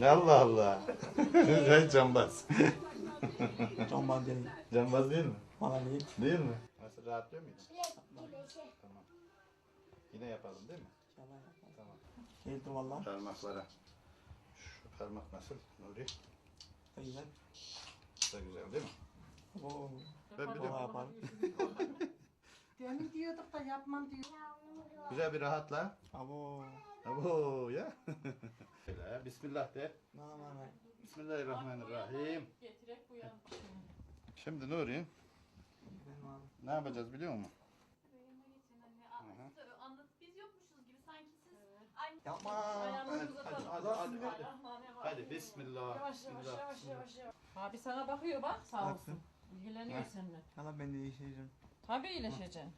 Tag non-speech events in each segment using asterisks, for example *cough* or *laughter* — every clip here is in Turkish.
Allah Allah. Sen cambaz. Cambaz değil. Cambaz değil mi? Bana değil. Değil mi? Nasıl rahatlıyor muyuz? Tamam. Yine yapalım değil mi? Tamam. Geldim valla. Parmaklara. Şu parmak nasıl Nuri? Güzel. Da güzel değil mi? Oo. Ben biliyorum. yapalım. *laughs* Demin diyorduk da yapmam diyor. Güzel bir rahatla. Abo. Abo ya. *laughs* Şöyle, Bismillah de. Bismillahirrahmanirrahim. Getirek bu yan. Şimdi Nuri abi. ne yapacağız biliyor musun? Anlat biz yokmuşuz gibi sanki siz aynı Yapma. Hadi, uzatalım. hadi, hadi, hadi. Bismillahirrahmanirrahim. Hadi bismillah. Yavaş yavaş bismillah. yavaş yavaş yavaş. Abi sana bakıyor bak sağ olsun. İlgileniyor Ha. seninle. Hala ben de iyileşeceğim. Tabii iyileşeceksin.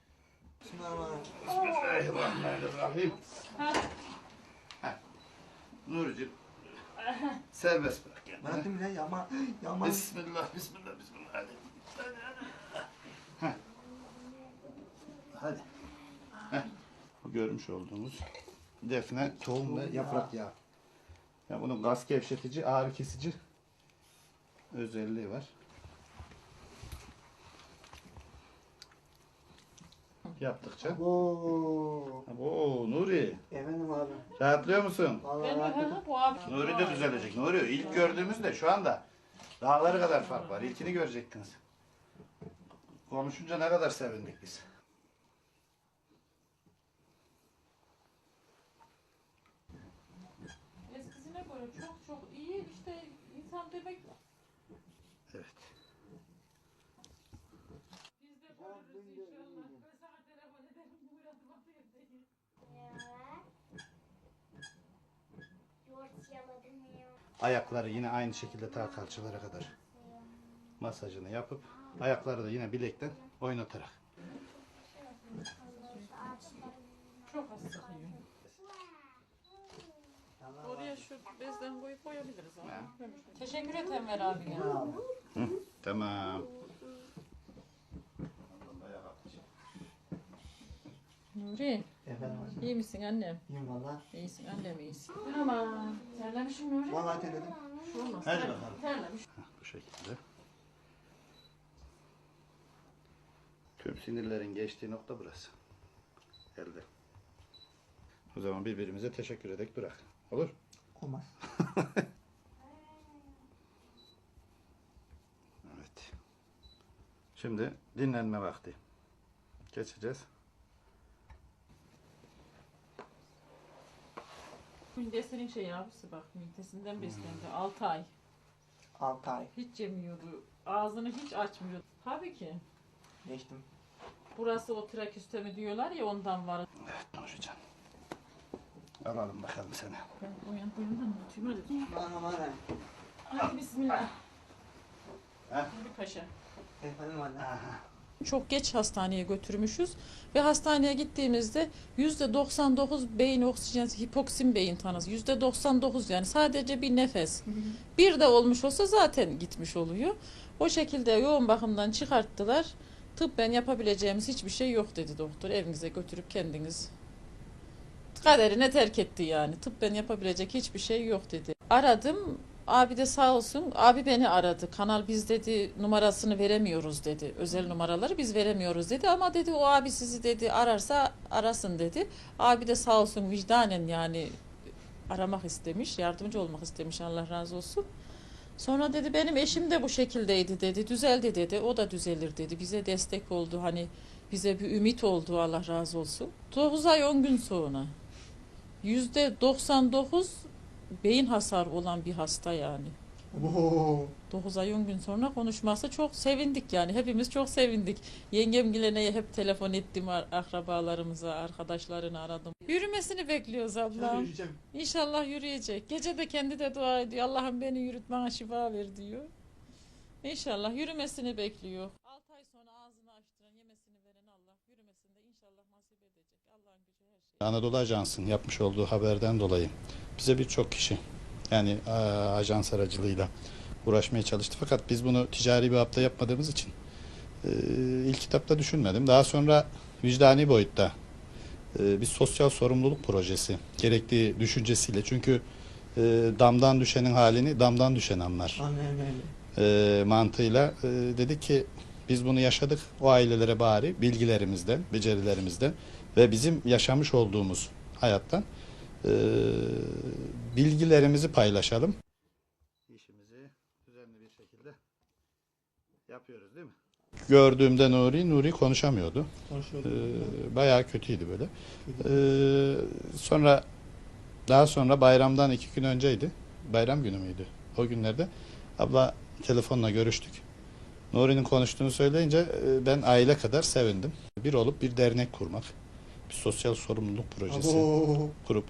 Bismillahirrahmanirrahim. Nuri'cim serbest bırak kendini. Bıraktım bile yapma. Yapma. Bismillah, bismillah, bismillah. Hadi. Hadi, hadi. Görmüş olduğumuz defne, tohum ve yaprak yağı. Ya bunun gaz gevşetici, ağrı kesici özelliği var. Yaptıkça. Abo. Oo Nuri, Efendim abi. rahatlıyor musun? Vallahi rahatladım. öyle bu abi. Nuri de düzelecek. Nuri ilk gördüğümüzde şu anda dağları kadar fark var. İlkini görecektiniz. Konuşunca ne kadar sevindik biz. Eskisine göre çok çok iyi işte insan demek. Evet. Biz de görürüz inşallah. Ben sana telefon ederim. Murat'ım atıyor. Ayakları yine aynı şekilde ta kalçalara kadar masajını yapıp ayakları da yine bilekten oynatarak. Çok az sıkıyor. Oraya şu bezden koyup koyabiliriz abi. Ha. Teşekkür ederim Ver abi ya. Tamam. Nuri, Efendim abi. iyi misin annem? İyiyim valla. İyisin annem iyisin. Aman, terlemişim Nuri. Vallahi terledim. Şu olmaz. Hadi bakalım. Terlemiş. Bu şekilde. Tüm sinirlerin geçtiği nokta burası. Elde. O zaman birbirimize teşekkür edek durak. Olur? Olmaz. *laughs* Evet. Şimdi dinlenme vakti. Geçeceğiz. Mündesinin şey abisi bak, midesinden beslendi. 6 ay. 6 ay. Hiç yemiyordu. Ağzını hiç açmıyordu. Tabii ki. Geçtim. Burası o traküstemi diyorlar ya ondan var. Evet Nurican. Alalım bakalım seni. Ben uyan uyan tutayım hadi. Bismillahirrahmanirrahim. Hadi bismillah. Heh. Bir paşa. Efendim valla. Çok geç hastaneye götürmüşüz. Ve hastaneye gittiğimizde yüzde 99 beyin oksijen hipoksin beyin tanısı yüzde 99 yani sadece bir nefes. Bir de olmuş olsa zaten gitmiş oluyor. O şekilde yoğun bakımdan çıkarttılar. Tıbben yapabileceğimiz hiçbir şey yok dedi doktor. Evinize götürüp kendiniz kaderine terk etti yani. Tıbben yapabilecek hiçbir şey yok dedi. Aradım Abi de sağ olsun. Abi beni aradı. Kanal biz dedi numarasını veremiyoruz dedi. Özel numaraları biz veremiyoruz dedi. Ama dedi o abi sizi dedi ararsa arasın dedi. Abi de sağ olsun vicdanen yani aramak istemiş. Yardımcı olmak istemiş Allah razı olsun. Sonra dedi benim eşim de bu şekildeydi dedi. Düzeldi dedi. O da düzelir dedi. Bize destek oldu. Hani bize bir ümit oldu Allah razı olsun. 9 ay 10 gün sonra. Yüzde 99 beyin hasarı olan bir hasta yani. Oo. 9 ay 10 gün sonra konuşması çok sevindik yani. Hepimiz çok sevindik. Yengem Gilene'ye hep telefon ettim ar- akrabalarımıza, arkadaşlarını aradım. Yürümesini bekliyoruz ablam. Yürüyeceğim. İnşallah yürüyecek. Gece de kendi de dua ediyor. Allah'ım beni yürüt bana şifa ver diyor. İnşallah yürümesini bekliyor. 6 ay sonra ağzını açtıran, yemesini veren Allah yürümesini de inşallah nasip edecek. Allah'ın gücü her şey. Anadolu Ajansı'nın yapmış olduğu haberden dolayı bize birçok kişi yani ajans aracılığıyla uğraşmaya çalıştı. Fakat biz bunu ticari bir hapta yapmadığımız için e, ilk kitapta düşünmedim. Daha sonra vicdani boyutta e, bir sosyal sorumluluk projesi gerektiği düşüncesiyle çünkü e, damdan düşenin halini damdan düşen anlar Aynen öyle. e, mantığıyla e, dedik ki biz bunu yaşadık. O ailelere bari bilgilerimizden, becerilerimizden ve bizim yaşamış olduğumuz hayattan e, bilgilerimizi paylaşalım. İşimizi düzenli bir şekilde yapıyoruz değil mi? Gördüğümde Nuri, Nuri konuşamıyordu. Ee, bayağı kötüydü böyle. Ee, sonra daha sonra bayramdan iki gün önceydi. Bayram günü müydü? O günlerde abla telefonla görüştük. Nuri'nin konuştuğunu söyleyince e, ben aile kadar sevindim. Bir olup bir dernek kurmak, bir sosyal sorumluluk projesi Abo. kurup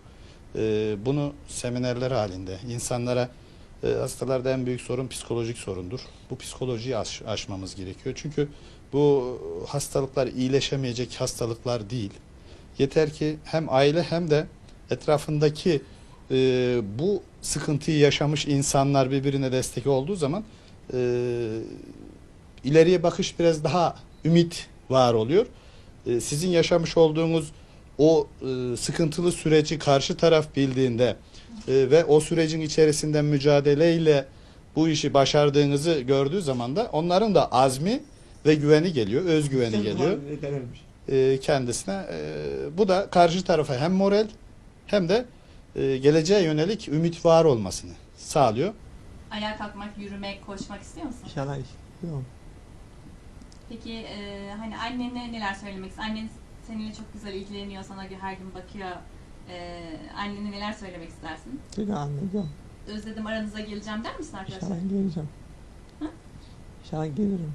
e, bunu seminerler halinde insanlara e, hastalarda en büyük sorun psikolojik sorundur. Bu psikolojiyi aş- aşmamız gerekiyor. Çünkü bu hastalıklar iyileşemeyecek hastalıklar değil. Yeter ki hem aile hem de etrafındaki e, bu sıkıntıyı yaşamış insanlar birbirine destek olduğu zaman e, ileriye bakış biraz daha ümit var oluyor. E, sizin yaşamış olduğunuz o e, sıkıntılı süreci karşı taraf bildiğinde e, ve o sürecin içerisinde mücadeleyle bu işi başardığınızı gördüğü zaman da onların da azmi ve güveni geliyor, özgüveni Sen geliyor e, kendisine. E, bu da karşı tarafa hem moral hem de e, geleceğe yönelik ümit var olmasını sağlıyor. Ayağa kalkmak, yürümek, koşmak istiyor musun? İnşallah istiyorum. Peki e, hani annene neler söylemek istiyorsun? Annen seninle çok güzel ilgileniyor, sana her gün bakıyor. E, annene neler söylemek istersin? Seni anlayacağım. Özledim aranıza geleceğim der misin arkadaşlar? İnşallah geleceğim. Hı? İnşallah gelirim.